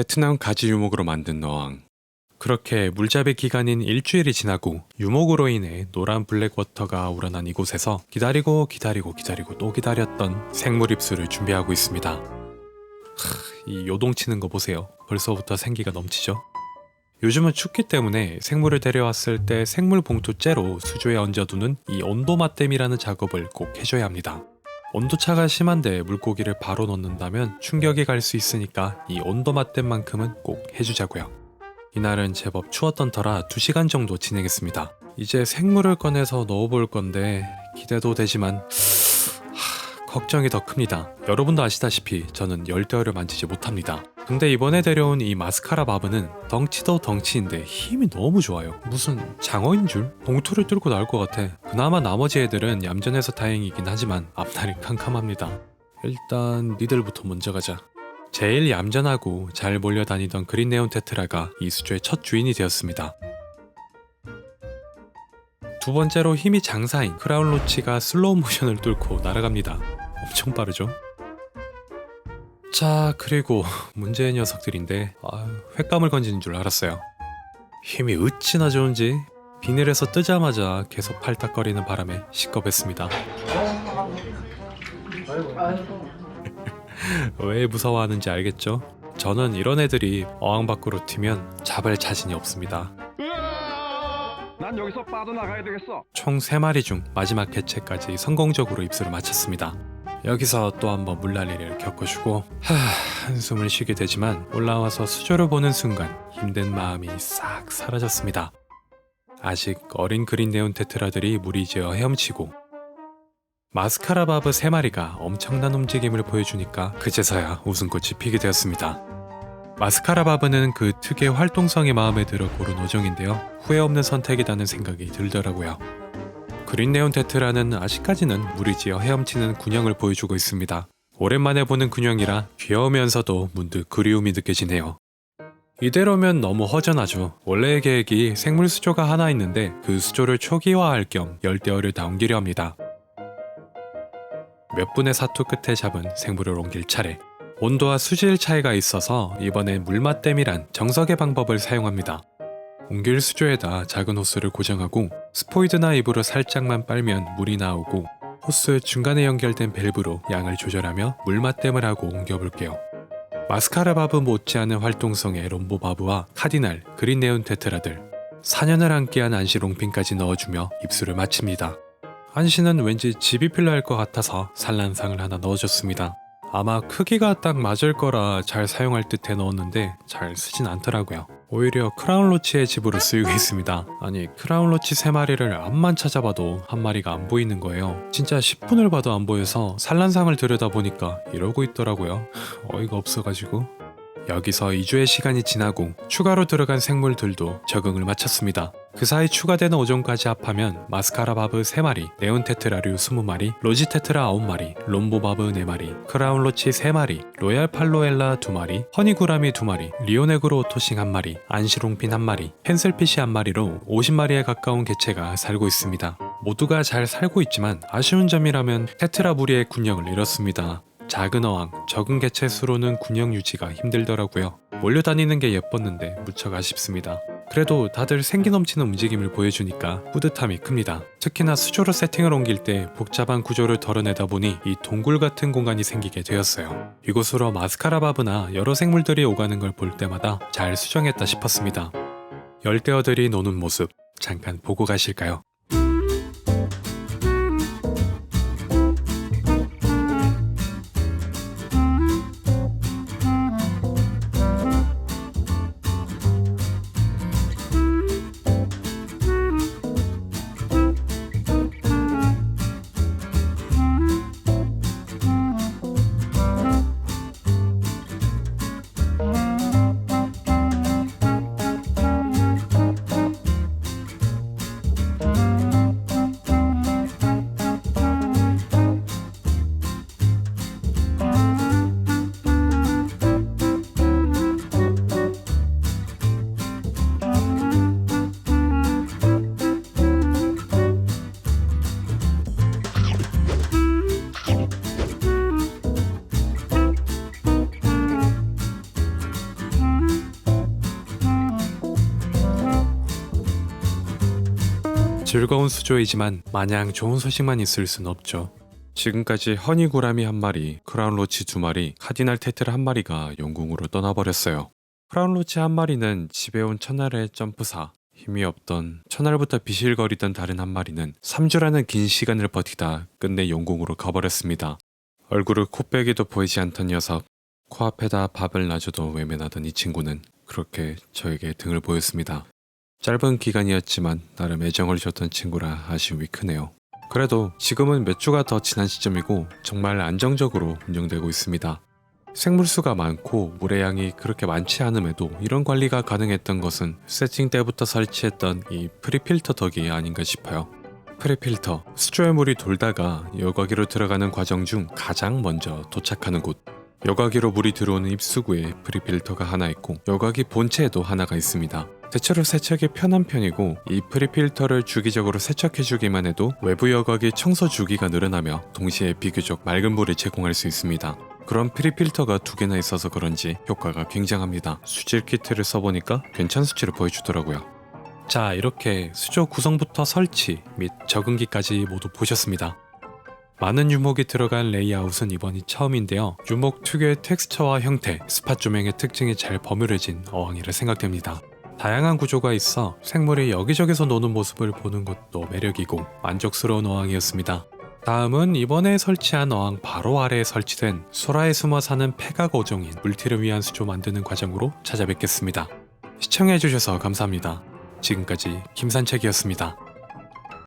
베트남 가지 유목으로 만든 어항. 그렇게 물잡이 기간인 일주일이 지나고 유목으로 인해 노란 블랙워터가 우러난 이곳에서 기다리고 기다리고 기다리고 또 기다렸던 생물 입수를 준비하고 있습니다. 하, 이 요동치는 거 보세요. 벌써부터 생기가 넘치죠? 요즘은 춥기 때문에 생물을 데려왔을 때 생물 봉투째로 수조에 얹어두는 이 온도 맞댐이라는 작업을 꼭 해줘야 합니다. 온도차가 심한데 물고기를 바로 넣는다면 충격이 갈 수 있으니까 이 온도 맞댐만큼은 꼭 해주자고요. 이날은 제법 추웠던 터라 2시간 정도 진행했습니다. 이제 생물을 꺼내서 넣어볼 건데 기대도 되지만 하, 걱정이 더 큽니다. 여러분도 아시다시피 저는 열대어를 만지지 못합니다. 근데 이번에 데려온 이 마스카라 바브는 덩치도 덩치인데 힘이 너무 좋아요. 무슨 장어인 줄? 봉투를 뚫고 나올 것 같아. 그나마 나머지 애들은 얌전해서 다행이긴 하지만 앞날이 캄캄합니다. 일단 니들부터 먼저 가자. 제일 얌전하고 잘 몰려다니던 그린네온 테트라가 이 수조의 첫 주인이 되었습니다. 두 번째로 힘이 장사인 크라운 로치가 슬로우 모션을 뚫고 날아갑니다. 엄청 빠르죠? 자, 그리고 문제의 녀석들인데 아유, 횟감을 건지는 줄 알았어요. 힘이 어찌나 좋은지 비닐에서 뜨자마자 계속 팔딱거리는 바람에 시겁했습니다. 왜 무서워하는지 알겠죠? 저는 이런 애들이 어항 밖으로 튀면 잡을 자신이 없습니다. 난 여기서 빠져나가야 되겠어. 총 3마리 중 마지막 개체까지 성공적으로 입수를 마쳤습니다. 여기서 또 한번 물난리를 겪어주고 하, 한숨을 쉬게 되지만 올라와서 수조를 보는 순간 힘든 마음이 싹 사라졌습니다. 아직 어린 그린 네온 테트라들이 무리지어 헤엄치고 마스카라 바브 3마리가 엄청난 움직임을 보여주니까 그제서야 웃음꽃이 피게 되었습니다. 마스카라 바브는 그 특유의 활동성이 마음에 들어 고른 오정인데요. 후회 없는 선택이라는 생각이 들더라고요. 그린네온 테트라는 아직까지는 무리지어 헤엄치는 군형을 보여주고 있습니다. 오랜만에 보는 군형이라 귀여우면서도 문득 그리움이 느껴지네요. 이대로면 너무 허전하죠. 원래의 계획이 생물 수조가 하나 있는데 그 수조를 초기화할 겸 열대어를 다 옮기려 합니다. 몇 분의 사투 끝에 잡은 생물을 옮길 차례. 온도와 수질 차이가 있어서 이번엔 물맛댐이란 정석의 방법을 사용합니다. 옮길 수조에다 작은 호스를 고정하고 스포이드나 입으로 살짝만 빨면 물이 나오고 호스 중간에 연결된 밸브로 양을 조절하며 물맛댐을 하고 옮겨볼게요. 마스카라 바브 못지않은 활동성의 롬보 바브와 카디날, 그린 네온 테트라들 4년을 함께한 안시 롱핀까지 넣어주며 입수를 마칩니다. 안시는 왠지 집이 필요할 것 같아서 산란상을 하나 넣어줬습니다. 아마 크기가 딱 맞을 거라 잘 사용할 듯해 넣었는데 잘 쓰진 않더라고요. 오히려 크라운 로치의 집으로 쓰이고 있습니다. 아니 크라운 로치 3마리를 앞만 찾아봐도 한 마리가 안 보이는 거예요. 진짜 10분을 봐도 안 보여서 산란상을 들여다보니까 이러고 있더라고요. 어이가 없어가지고 여기서 2주의 시간이 지나고 추가로 들어간 생물들도 적응을 마쳤습니다. 그 사이 추가되는 오종까지 합하면 마스카라 바브 3마리, 네온 테트라류 20마리, 로지 테트라 9마리, 롬보 바브 4마리, 크라운 로치 3마리, 로얄 팔로엘라 2마리, 허니구라미 2마리, 리오네그로 오토싱 1마리, 안시롱핀 1마리, 펜슬피시 1마리로 50마리에 가까운 개체가 살고 있습니다. 모두가 잘 살고 있지만 아쉬운 점이라면 테트라 무리의 군형을 잃었습니다. 작은 어항, 적은 개체 수로는 군형 유지가 힘들더라고요. 몰려 다니는 게 예뻤는데 무척 아쉽습니다. 그래도 다들 생기 넘치는 움직임을 보여주니까 뿌듯함이 큽니다. 특히나 수조로 세팅을 옮길 때 복잡한 구조를 덜어내다 보니 이 동굴 같은 공간이 생기게 되었어요. 이곳으로 마스카라 바브나 여러 생물들이 오가는 걸 볼 때마다 잘 수정했다 싶었습니다. 열대어들이 노는 모습 잠깐 보고 가실까요? 즐거운 수조이지만 마냥 좋은 소식만 있을 순 없죠. 지금까지 허니 구라미 한 마리, 크라운 로치 두 마리, 카디날 테트라 한 마리가 영궁으로 떠나버렸어요. 크라운 로치 한 마리는 집에 온 첫날의 점프사, 힘이 없던 첫날부터 비실거리던 다른 한 마리는 3주라는 긴 시간을 버티다 끝내 영궁으로 가버렸습니다. 얼굴을 코빼기도 보이지 않던 녀석, 코앞에다 밥을 놔줘도 외면하던 이 친구는 그렇게 저에게 등을 보였습니다. 짧은 기간이었지만 나름 애정을 줬던 친구라 아쉬움이 크네요. 그래도 지금은 몇 주가 더 지난 시점이고 정말 안정적으로 운영되고 있습니다. 생물수가 많고 물의 양이 그렇게 많지 않음에도 이런 관리가 가능했던 것은 세팅 때부터 설치했던 이 프리필터 덕이 아닌가 싶어요. 프리필터, 수조의 물이 돌다가 여과기로 들어가는 과정 중 가장 먼저 도착하는 곳. 여과기로 물이 들어오는 입수구에 프리필터가 하나 있고 여과기 본체에도 하나가 있습니다. 대체로 세척이 편한 편이고 이 프리필터를 주기적으로 세척해주기만 해도 외부 여과기 청소 주기가 늘어나며 동시에 비교적 맑은 물을 제공할 수 있습니다. 그런 프리필터가 두 개나 있어서 그런지 효과가 굉장합니다. 수질 키트를 써보니까 괜찮은 수치를 보여주더라고요. 자, 이렇게 수조 구성부터 설치 및 적응기까지 모두 보셨습니다. 많은 유목이 들어간 레이아웃은 이번이 처음인데요. 유목 특유의 텍스처와 형태, 스팟 조명의 특징이 잘 버무려진 어항이라 생각됩니다. 다양한 구조가 있어 생물이 여기저기서 노는 모습을 보는 것도 매력이고 만족스러운 어항이었습니다. 다음은 이번에 설치한 어항 바로 아래에 설치된 소라에 숨어 사는 폐가 고종인 물티를 위한 수조 만드는 과정으로 찾아뵙겠습니다. 시청해주셔서 감사합니다. 지금까지 김산책이었습니다.